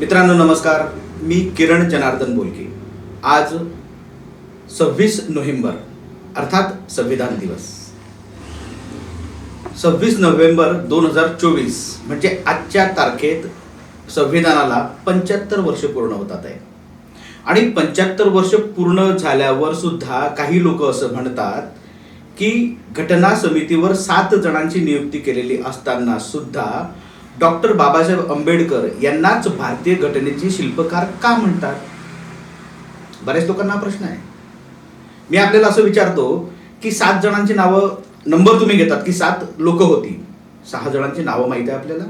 मित्रांनो नमस्कार. मी किरण जनार्दन बोलके. आज सव्वीस नोव्हेंबर अर्थात संविधान दिवस. सव्वीस नोव्हेंबर दोन हजार चोवीस म्हणजे आजच्या तारखेत संविधानाला पंच्याहत्तर वर्ष पूर्ण होतात आहे. आणि पंच्याहत्तर वर्ष पूर्ण झाल्यावर सुद्धा काही लोक असं म्हणतात की घटना समितीवर सात जणांची नियुक्ती केलेली असताना सुद्धा डॉक्टर बाबासाहेब आंबेडकर यांनाच भारतीय घटनेचे शिल्पकार का म्हणतात? बऱ्याच लोकांना प्रश्न आहे. मी आपल्याला असं विचारतो की सात जणांची नावं नंबर तुम्ही घेतात की सात लोक होती? सहा जणांची नावं माहीत आहे आपल्याला?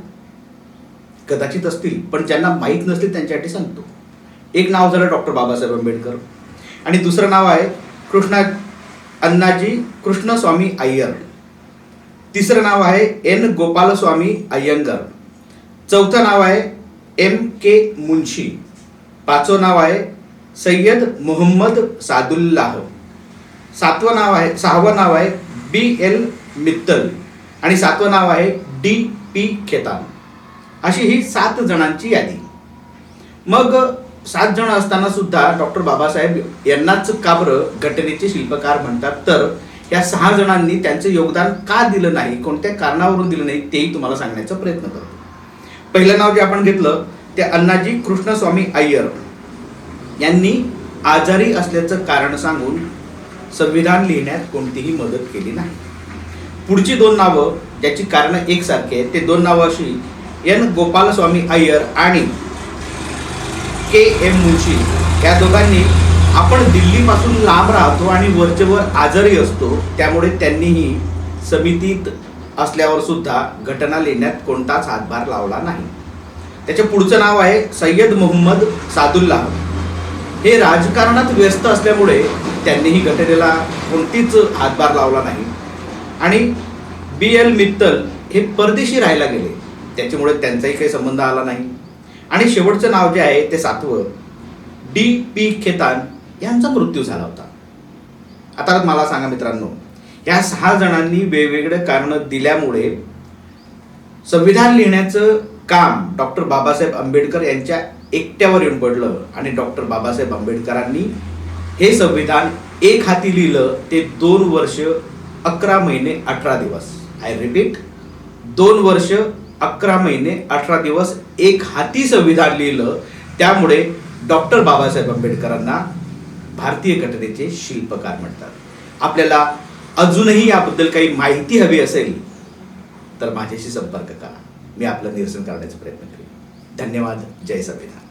कदाचित असतील पण ज्यांना माहीत नसतील त्यांच्यासाठी सांगतो. एक नाव झालं डॉक्टर बाबासाहेब आंबेडकर आणि दुसरं नाव आहे कृष्णा अण्णाजी कृष्णस्वामी अय्यर. तिसरं नाव आहे एन गोपालस्वामी अय्यंगर. चौथं नाव आहे एम के मुन्शी पाचवं नाव आहे सय्यद मोहम्मद सादुल्लाह. सातवं नाव आहे सहावं नाव आहे बी एल मित्तल. आणि सातवं नाव आहे डी पी खेतान. अशी ही सात जणांची यादी. मग सात जण असताना सुद्धा डॉक्टर बाबासाहेब यांनाच काब्र घटनेचे शिल्पकार म्हणतात? तर या सहा जणांनी त्यांचं योगदान का दिलं नाही? कोणत्या कारणावरून दिलं नाही? तेही तुम्हाला सांगण्याचा प्रयत्न करतो. पहिलं नाव जे आपण घेतलं ते अण्णाजी कृष्णस्वामी अय्यर. यांनी आजारी असल्याचं कारण सांगून संविधान लिहिण्यात कोणतीही मदत केली नाही. पुढची दोन नावं ज्याची कारणं एकसारखी आहेत ते दोन नावं अशी. एन. गोपालस्वामी अय्यर आणि के. एम. मुन्शी या दोघांनी आपण दिल्लीपासून लांब राहतो आणि वरचेवर आजारी असतो त्यामुळे त्यांनीही समितीत असल्यावर सुद्धा घटना लिहिण्यात कोणताच हातभार लावला नाही. त्याचे पुढचं नाव आहे सय्यद मोहम्मद सादुल्लाह. हे राजकारणात व्यस्त असल्यामुळे त्यांनीही घटनेला कोणतीच हातभार लावला नाही. आणि बी एल मित्तल हे परदेशी राहायला गेले. त्याच्यामुळे त्यांचाही काही संबंध आला नाही. आणि शेवटचं नाव जे आहे ते सातवं. डी पी खेतान यांचा मृत्यू झाला होता. आता मला सांगा मित्रांनो या सहा जणांनी वेगवेगळे कारण दिल्यामुळे संविधान लिहिण्याचं काम डॉक्टर बाबासाहेब आंबेडकर यांच्या एकट्यावर येऊन पडलं आणि डॉक्टर बाबासाहेब आंबेडकरांनी हे संविधान एक हाती लिहिलं ते दोन वर्ष अकरा महिने अठरा दिवस. आय रिपीट दोन वर्ष अकरा महिने अठरा दिवस एक हाती संविधान लिहिलं त्यामुळे डॉक्टर बाबासाहेब आंबेडकरांना भारतीय घटनेचे शिल्पकार म्हणतात. आपल्याला अजूनही याबद्दल काही माहिती हवी असेल तर माझ्याशी संपर्क करा. मी आपलं निरसन करण्याचा प्रयत्न करेन. धन्यवाद. जय संविधान.